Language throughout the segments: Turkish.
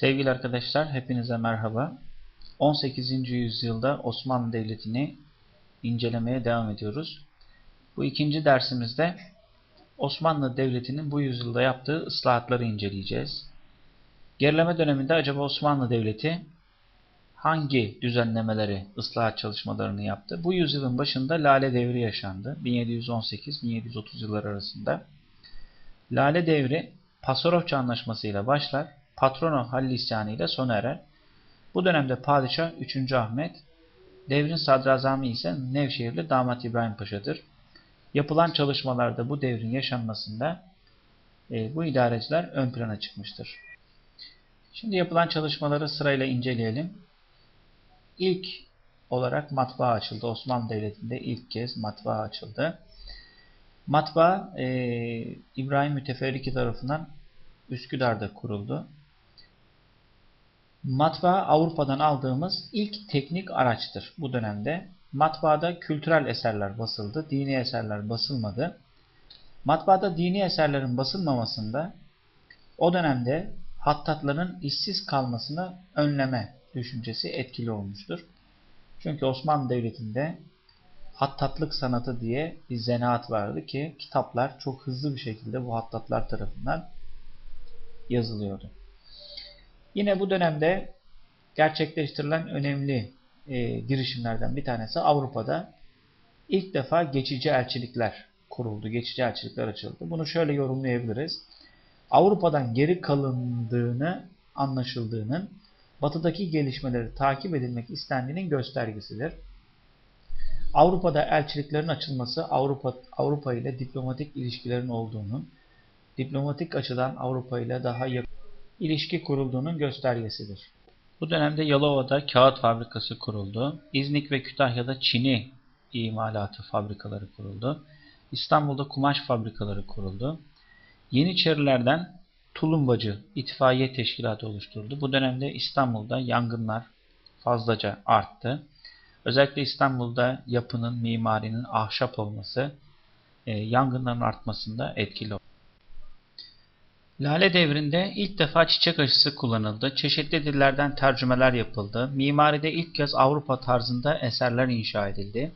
Sevgili arkadaşlar, hepinize merhaba. 18. yüzyılda Osmanlı Devleti'ni incelemeye devam ediyoruz. Bu ikinci dersimizde Osmanlı Devleti'nin bu yüzyılda yaptığı ıslahatları inceleyeceğiz. Gerileme döneminde acaba Osmanlı Devleti hangi düzenlemeleri, ıslahat çalışmalarını yaptı? Bu yüzyılın başında Lale Devri yaşandı. 1718-1730 yılları arasında. Lale Devri Pasarofça Anlaşması ile başlar. Patrono Halil isyanı ile sona erer. Bu dönemde padişah 3. Ahmet, devrin sadrazamı ise Nevşehirli damat İbrahim Paşa'dır. Yapılan çalışmalarda bu devrin yaşanmasında e, bu idareciler ön plana çıkmıştır. Şimdi yapılan çalışmaları sırayla inceleyelim. İlk olarak matbaa açıldı. Osmanlı Devleti'nde ilk kez matbaa açıldı. Matbaa e, İbrahim Müteferriki tarafından Üsküdar'da kuruldu. Matbaa Avrupa'dan aldığımız ilk teknik araçtır bu dönemde. Matbaada kültürel eserler basıldı, dini eserler basılmadı. Matbaada dini eserlerin basılmamasında o dönemde hattatların işsiz kalmasını önleme düşüncesi etkili olmuştur. Çünkü Osmanlı Devleti'nde hattatlık sanatı diye bir zanaat vardı ki kitaplar çok hızlı bir şekilde bu hattatlar tarafından yazılıyordu. Yine bu dönemde gerçekleştirilen önemli e, girişimlerden bir tanesi Avrupa'da ilk defa geçici elçilikler kuruldu, geçici elçilikler açıldı. Bunu şöyle yorumlayabiliriz. Avrupa'dan geri kalındığını anlaşıldığının batıdaki gelişmeleri takip edilmek istendiğinin göstergesidir. Avrupa'da elçiliklerin açılması Avrupa Avrupa ile diplomatik ilişkilerin olduğunun, diplomatik açıdan Avrupa ile daha yakın ilişki kurulduğunun göstergesidir. Bu dönemde Yalova'da kağıt fabrikası kuruldu. İznik ve Kütahya'da çini imalatı fabrikaları kuruldu. İstanbul'da kumaş fabrikaları kuruldu. Yeniçerilerden tulumbacı itfaiye teşkilatı oluşturuldu. Bu dönemde İstanbul'da yangınlar fazlaca arttı. Özellikle İstanbul'da yapının, mimarinin ahşap olması e, yangınların artmasında etkili oldu. Lale devrinde ilk defa çiçek aşısı kullanıldı. Çeşitli dillerden tercümeler yapıldı. Mimaride ilk kez Avrupa tarzında eserler inşa edildi.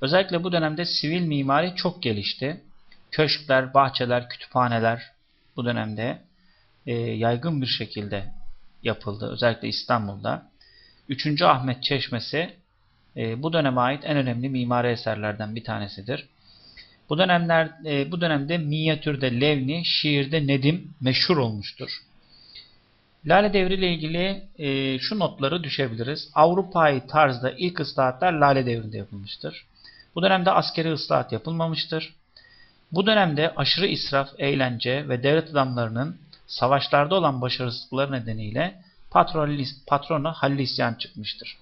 Özellikle bu dönemde sivil mimari çok gelişti. Köşkler, bahçeler, kütüphaneler bu dönemde e, yaygın bir şekilde yapıldı. Özellikle İstanbul'da. 3. Ahmet Çeşmesi e, bu döneme ait en önemli mimari eserlerden bir tanesidir. Bu dönemler e, bu dönemde minyatürde Levni, şiirde Nedim meşhur olmuştur. Lale Devri ile ilgili e, şu notları düşebiliriz. Avrupa'yı tarzda ilk ıslahatlar Lale Devri'nde yapılmıştır. Bu dönemde askeri ıslahat yapılmamıştır. Bu dönemde aşırı israf, eğlence ve devlet adamlarının savaşlarda olan başarısızlıkları nedeniyle patrona Halil isyan çıkmıştır.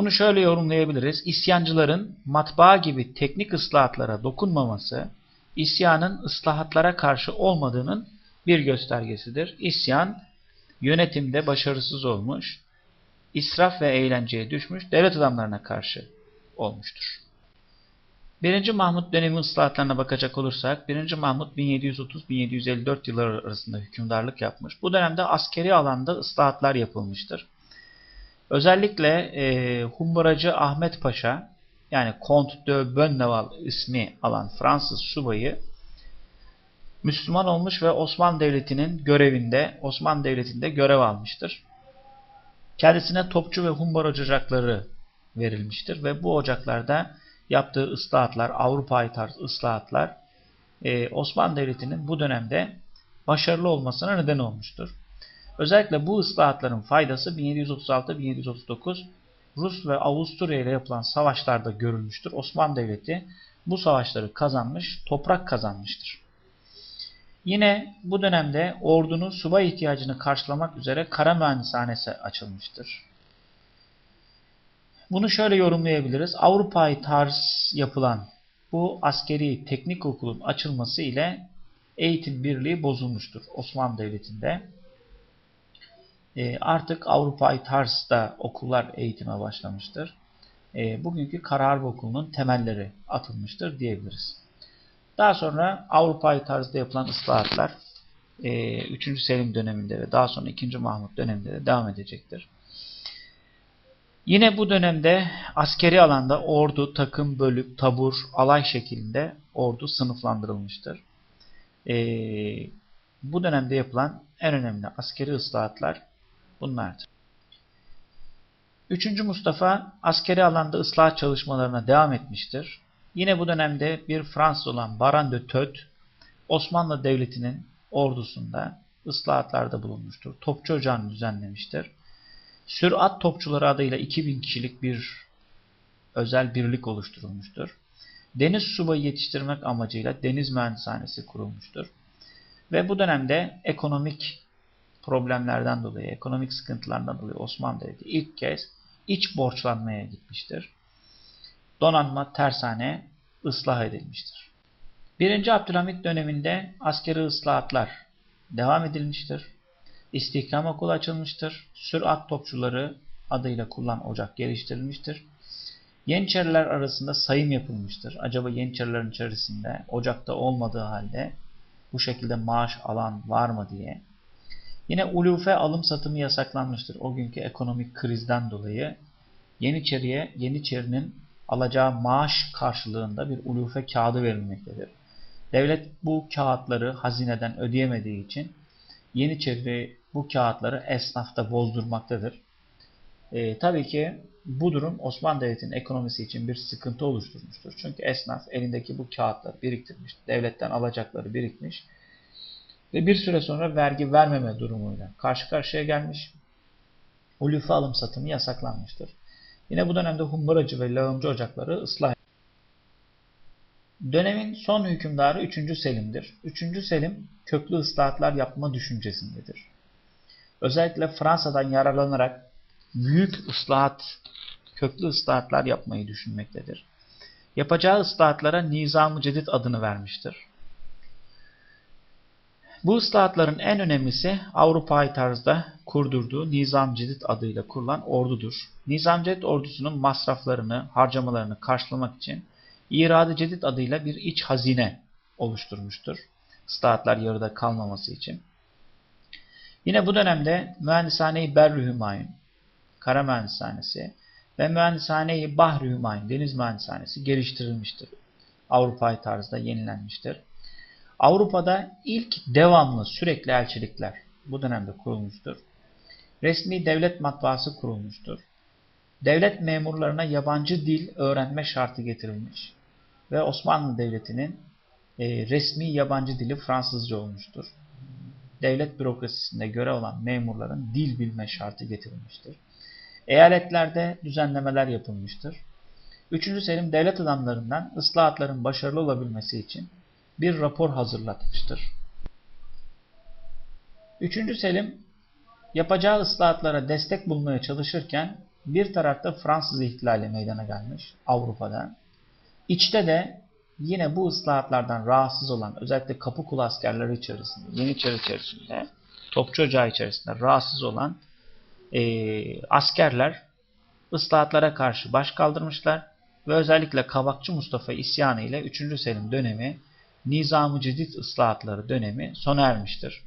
Bunu şöyle yorumlayabiliriz. İsyancıların matbaa gibi teknik ıslahatlara dokunmaması, isyanın ıslahatlara karşı olmadığının bir göstergesidir. İsyan yönetimde başarısız olmuş, israf ve eğlenceye düşmüş, devlet adamlarına karşı olmuştur. 1. Mahmut dönemi ıslahatlarına bakacak olursak 1. Mahmut 1730-1754 yılları arasında hükümdarlık yapmış. Bu dönemde askeri alanda ıslahatlar yapılmıştır. Özellikle e, Humbaracı Ahmet Paşa yani Comte de Bonneval ismi alan Fransız subayı Müslüman olmuş ve Osmanlı Devleti'nin görevinde, Osmanlı Devleti'nde görev almıştır. Kendisine topçu ve humbaracı ocakları verilmiştir ve bu ocaklarda yaptığı ıslahatlar, Avrupa'yı tarz ıslahatlar e, Osmanlı Devleti'nin bu dönemde başarılı olmasına neden olmuştur. Özellikle bu ıslahatların faydası 1736-1739 Rus ve Avusturya ile yapılan savaşlarda görülmüştür. Osmanlı Devleti bu savaşları kazanmış, toprak kazanmıştır. Yine bu dönemde ordunun subay ihtiyacını karşılamak üzere kara mühendishanesi açılmıştır. Bunu şöyle yorumlayabiliriz. Avrupa'yı tarz yapılan bu askeri teknik okulun açılması ile eğitim birliği bozulmuştur Osmanlı Devleti'nde. E, artık Avrupa'yı tarzda okullar eğitime başlamıştır. E, bugünkü Kara Okulu'nun temelleri atılmıştır diyebiliriz. Daha sonra Avrupa'yı tarzda yapılan ıslahatlar e, 3. Selim döneminde ve daha sonra 2. Mahmut döneminde de devam edecektir. Yine bu dönemde askeri alanda ordu, takım, bölük, tabur, alay şeklinde ordu sınıflandırılmıştır. E, bu dönemde yapılan en önemli askeri ıslahatlar bunlardır. 3. Mustafa askeri alanda ıslah çalışmalarına devam etmiştir. Yine bu dönemde bir Fransız olan Baran de Töt, Osmanlı Devleti'nin ordusunda ıslahatlarda bulunmuştur. Topçu ocağını düzenlemiştir. Sürat topçuları adıyla 2000 kişilik bir özel birlik oluşturulmuştur. Deniz subayı yetiştirmek amacıyla deniz mühendishanesi kurulmuştur. Ve bu dönemde ekonomik problemlerden dolayı, ekonomik sıkıntılardan dolayı Osmanlı Devleti ilk kez iç borçlanmaya gitmiştir. Donanma tersane ıslah edilmiştir. 1. Abdülhamit döneminde askeri ıslahatlar devam edilmiştir. İstihkam okulu açılmıştır. Sürat topçuları adıyla kullan ocak geliştirilmiştir. Yeniçeriler arasında sayım yapılmıştır. Acaba Yeniçerilerin içerisinde ocakta olmadığı halde bu şekilde maaş alan var mı diye. Yine ulufe alım satımı yasaklanmıştır. O günkü ekonomik krizden dolayı Yeniçeriye Yeniçerinin alacağı maaş karşılığında bir ulufe kağıdı verilmektedir. Devlet bu kağıtları hazineden ödeyemediği için Yeniçeri bu kağıtları esnafta bozdurmaktadır. E, tabii ki bu durum Osmanlı Devleti'nin ekonomisi için bir sıkıntı oluşturmuştur. Çünkü esnaf elindeki bu kağıtları biriktirmiş, devletten alacakları birikmiş ve bir süre sonra vergi vermeme durumuyla karşı karşıya gelmiş. Ulufe alım satımı yasaklanmıştır. Yine bu dönemde humbaracı ve lağımcı ocakları ıslah Dönemin son hükümdarı 3. Selim'dir. 3. Selim köklü ıslahatlar yapma düşüncesindedir. Özellikle Fransa'dan yararlanarak büyük ıslahat, köklü ıslahatlar yapmayı düşünmektedir. Yapacağı ıslahatlara Nizam-ı Cedid adını vermiştir. Bu ıslahatların en önemlisi Avrupa'yı tarzda kurdurduğu Nizam Cedid adıyla kurulan ordudur. Nizam Cedid ordusunun masraflarını, harcamalarını karşılamak için İrad-ı Cedid adıyla bir iç hazine oluşturmuştur. Islahatlar yarıda kalmaması için. Yine bu dönemde Mühendishane-i Berri Hümayun, Kara Mühendishanesi ve Mühendishane-i Bahri Deniz Mühendishanesi geliştirilmiştir. Avrupa'yı tarzda yenilenmiştir. Avrupa'da ilk devamlı sürekli elçilikler bu dönemde kurulmuştur. Resmi devlet matbaası kurulmuştur. Devlet memurlarına yabancı dil öğrenme şartı getirilmiş ve Osmanlı Devleti'nin e, resmi yabancı dili Fransızca olmuştur. Devlet bürokrasisinde görev alan memurların dil bilme şartı getirilmiştir. Eyaletlerde düzenlemeler yapılmıştır. 3. Selim devlet adamlarından ıslahatların başarılı olabilmesi için bir rapor hazırlatmıştır. 3. Selim yapacağı ıslahatlara destek bulmaya çalışırken bir tarafta Fransız ihtilali meydana gelmiş Avrupa'da. İçte de yine bu ıslahatlardan rahatsız olan özellikle kapı kulu askerleri içerisinde, Yeniçeri içerisinde, Topçu Ocağı içerisinde rahatsız olan e, askerler ıslahatlara karşı baş kaldırmışlar ve özellikle Kabakçı Mustafa isyanı ile 3. Selim dönemi Nizam-ı Cedid ıslahatları dönemi sona ermiştir.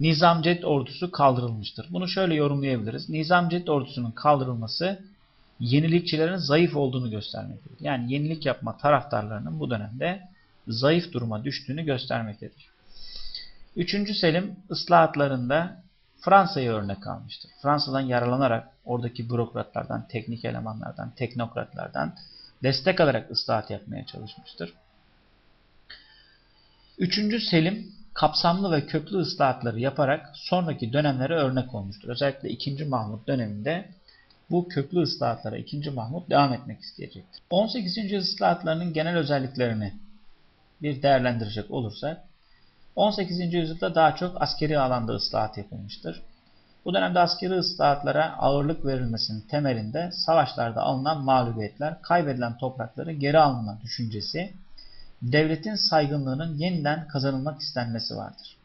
Nizam Cedid ordusu kaldırılmıştır. Bunu şöyle yorumlayabiliriz. Nizam Cedid ordusunun kaldırılması yenilikçilerin zayıf olduğunu göstermektedir. Yani yenilik yapma taraftarlarının bu dönemde zayıf duruma düştüğünü göstermektedir. 3. Selim ıslahatlarında Fransa'yı örnek almıştır. Fransa'dan yararlanarak oradaki bürokratlardan, teknik elemanlardan, teknokratlardan destek alarak ıslahat yapmaya çalışmıştır. 3. Selim kapsamlı ve köklü ıslahatları yaparak sonraki dönemlere örnek olmuştur. Özellikle 2. Mahmut döneminde bu köklü ıslahatlara 2. Mahmut devam etmek isteyecektir. 18. yüzyıl ıslahatlarının genel özelliklerini bir değerlendirecek olursak 18. yüzyılda daha çok askeri alanda ıslahat yapılmıştır. Bu dönemde askeri ıslahatlara ağırlık verilmesinin temelinde savaşlarda alınan mağlubiyetler, kaybedilen toprakları geri alma düşüncesi devletin saygınlığının yeniden kazanılmak istenmesi vardır.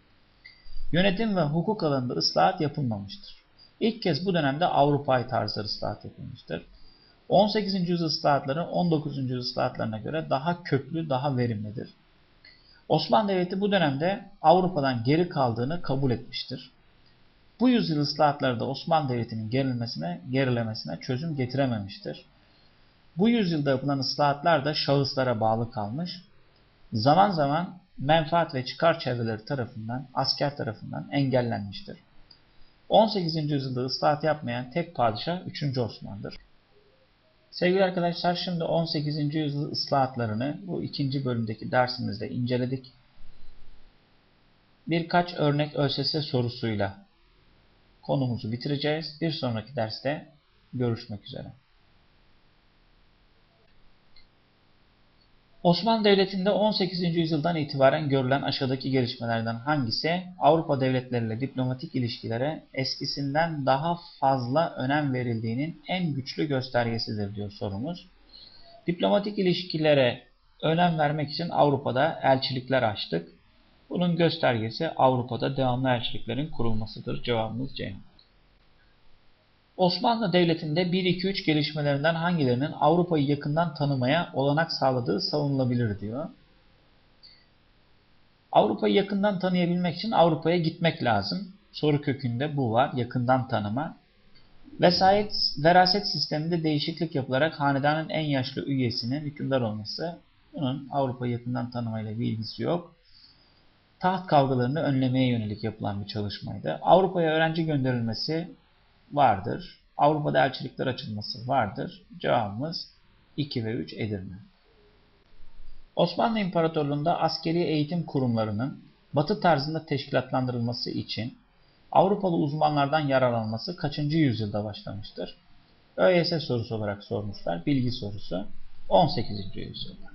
Yönetim ve hukuk alanında ıslahat yapılmamıştır. İlk kez bu dönemde Avrupa'yı tarzı ıslahat yapılmıştır. 18. yüzyıl ıslahatları 19. yüzyıl ıslahatlarına göre daha köklü, daha verimlidir. Osmanlı Devleti bu dönemde Avrupa'dan geri kaldığını kabul etmiştir. Bu yüzyıl ıslahatları da Osmanlı Devleti'nin gerilmesine, gerilemesine çözüm getirememiştir. Bu yüzyılda yapılan ıslahatlar da şahıslara bağlı kalmış, zaman zaman menfaat ve çıkar çevreleri tarafından, asker tarafından engellenmiştir. 18. yüzyılda ıslahat yapmayan tek padişah 3. Osman'dır. Sevgili arkadaşlar şimdi 18. yüzyıl ıslahatlarını bu ikinci bölümdeki dersimizde inceledik. Birkaç örnek ÖSS sorusuyla konumuzu bitireceğiz. Bir sonraki derste görüşmek üzere. Osmanlı Devleti'nde 18. yüzyıldan itibaren görülen aşağıdaki gelişmelerden hangisi Avrupa devletleriyle diplomatik ilişkilere eskisinden daha fazla önem verildiğinin en güçlü göstergesidir diyor sorumuz. Diplomatik ilişkilere önem vermek için Avrupa'da elçilikler açtık. Bunun göstergesi Avrupa'da devamlı elçiliklerin kurulmasıdır. Cevabımız Ceyhan. Osmanlı Devleti'nde 1-2-3 gelişmelerinden hangilerinin Avrupa'yı yakından tanımaya olanak sağladığı savunulabilir diyor. Avrupa'yı yakından tanıyabilmek için Avrupa'ya gitmek lazım. Soru kökünde bu var, yakından tanıma. Vesayet, veraset sisteminde değişiklik yapılarak hanedanın en yaşlı üyesinin hükümdar olması. Bunun Avrupa'yı yakından tanımayla bir ilgisi yok. Taht kavgalarını önlemeye yönelik yapılan bir çalışmaydı. Avrupa'ya öğrenci gönderilmesi vardır. Avrupa'da elçilikler açılması vardır. Cevabımız 2 ve 3 Edirne. Osmanlı İmparatorluğu'nda askeri eğitim kurumlarının batı tarzında teşkilatlandırılması için Avrupalı uzmanlardan yararlanması kaçıncı yüzyılda başlamıştır? ÖYS sorusu olarak sormuşlar. Bilgi sorusu 18. yüzyılda.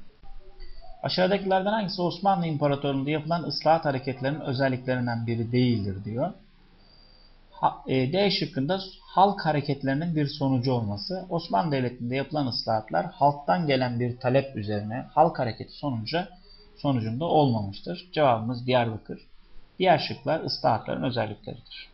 Aşağıdakilerden hangisi Osmanlı İmparatorluğu'nda yapılan ıslahat hareketlerinin özelliklerinden biri değildir diyor. E, D şıkkında halk hareketlerinin bir sonucu olması. Osmanlı Devleti'nde yapılan ıslahatlar halktan gelen bir talep üzerine halk hareketi sonucu sonucunda olmamıştır. Cevabımız Diyarbakır. Diğer şıklar ıslahatların özellikleridir.